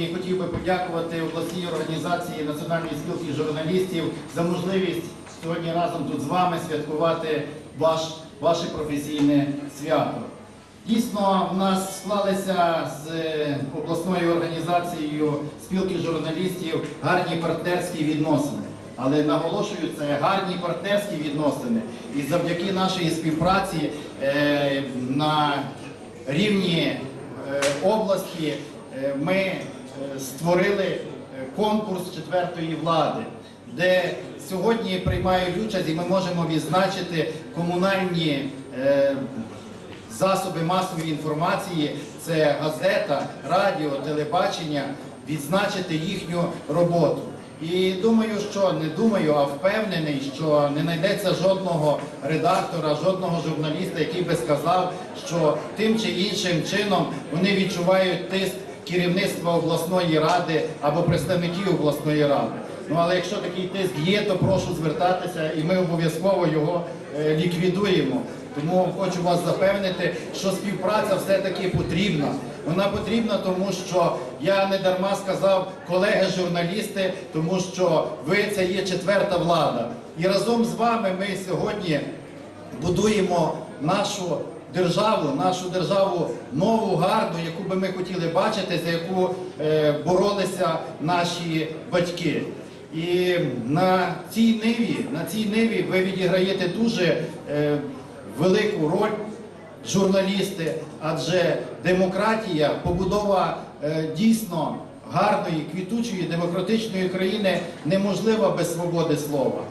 сьогодні хотів би подякувати обласній організації Національної спілки журналістів за можливість сьогодні разом тут з вами святкувати ваш, ваше професійне свято. Дійсно, в нас склалися з е, обласною організацією спілки журналістів гарні партнерські відносини. Але наголошую, це гарні партнерські відносини. І завдяки нашій співпраці е, на рівні е, області е, ми створили е, конкурс четвертої влади, де сьогодні приймають участь і ми можемо відзначити комунальні е, засоби масової інформації, це газета, радіо, телебачення, відзначити їхню роботу. І думаю, що не думаю, а впевнений, що не знайдеться жодного редактора, жодного журналіста, який би сказав, що тим чи іншим чином вони відчувають тиск керівництва обласної ради або представників обласної ради. Ну але якщо такий тиск є, то прошу звертатися, і ми обов'язково його е, ліквідуємо. Тому хочу вас запевнити, що співпраця все-таки потрібна. Вона потрібна, тому що я не дарма сказав колеги-журналісти, тому що ви це є четверта влада. І разом з вами ми сьогодні будуємо нашу державу, нашу державу нову, гарну, яку би ми хотіли бачити, за яку е, боролися наші батьки. І на цій ниві, на цій ниві ви відіграєте дуже е, велику роль журналісти, адже демократія, побудова е, дійсно гарної, квітучої, демократичної країни неможлива без свободи слова.